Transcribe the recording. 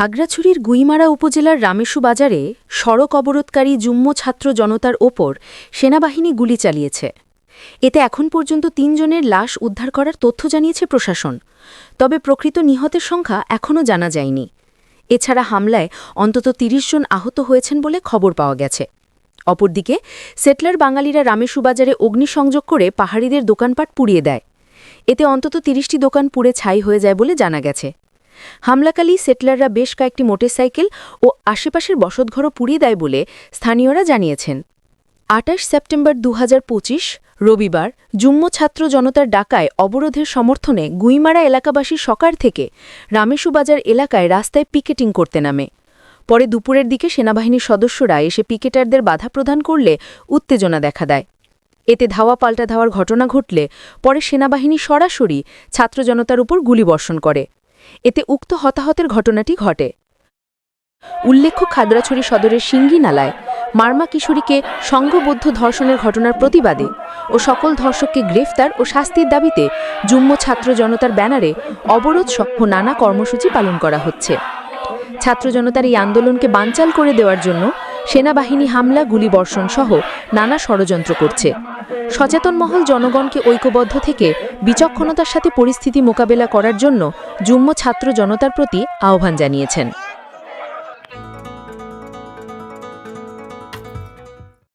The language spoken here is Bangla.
খাগড়াছড়ির গুইমারা উপজেলার রামেশু বাজারে সড়ক অবরোধকারী জুম্ম ছাত্র জনতার ওপর সেনাবাহিনী গুলি চালিয়েছে। এতে এখন পর্যন্ত তিনজনের লাশ উদ্ধার করার তথ্য জানিয়েছে প্রশাসন। তবে প্রকৃত নিহতের সংখ্যা এখনও জানা যায়নি। এছাড়া হামলায় অন্তত ৩০ জন আহত হয়েছেন বলে খবর পাওয়া গেছে। অপরদিকে, সেটলার বাঙালিরা রামেশু বাজারে অগ্নিসংযোগ করে পাহাড়িদের দোকানপাট পুড়িয়ে দেয়। এতে অন্তত তিরিশটি দোকান পুড়ে ছাই হয়ে যায় বলে জানা গেছে। হামলাকালী সেটলাররা বেশ কয়েকটি মোটরসাইকেল ও আশেপাশের বসতঘরও পুড়িয়ে দেয় বলে স্থানীয়রা জানিয়েছেন। আটাশ সেপ্টেম্বর দু হাজার পঁচিশ, রবিবার জুম্ম ছাত্র জনতার ডাকায় অবরোধের সমর্থনে গুইমারা এলাকাবাসী সকার থেকে রামেশুবাজার এলাকায় রাস্তায় পিকেটিং করতে নামে। পরে দুপুরের দিকে সেনাবাহিনীর সদস্যরা এসে পিকেটারদের বাধা প্রদান করলে উত্তেজনা দেখা দেয়। এতে ধাওয়া পাল্টা ধাওয়ার ঘটনা ঘটলে পরে সেনাবাহিনী সরাসরি ছাত্র জনতার উপর গুলিবর্ষণ করে। এতে উক্ত হতাহতের ঘটনাটি ঘটে। উল্লেখ্য, খাগড়াছড়ি সদরের সিঙ্গি নালায় মার্মা কিশোরীকে সংঘবদ্ধ ধর্ষণের ঘটনার প্রতিবাদে ও সকল ধর্ষককে গ্রেফতার ও শাস্তির দাবিতে জুম্ম ছাত্র জনতার ব্যানারে অবরোধ সহ নানা কর্মসূচি পালন করা হচ্ছে। ছাত্র জনতার এই আন্দোলনকে বানচাল করে দেওয়ার জন্য সেনাবাহিনী হামলা, গুলিবর্ষণ সহ নানা ষড়যন্ত্র করছে। সচেতন মহল জনগণকে ঐক্যবদ্ধ থেকে বিচক্ষণতার সাথে পরিস্থিতি মোকাবেলা করার জন্য জুম্ম ছাত্র জনতার প্রতি আহ্বান জানিয়েছেন।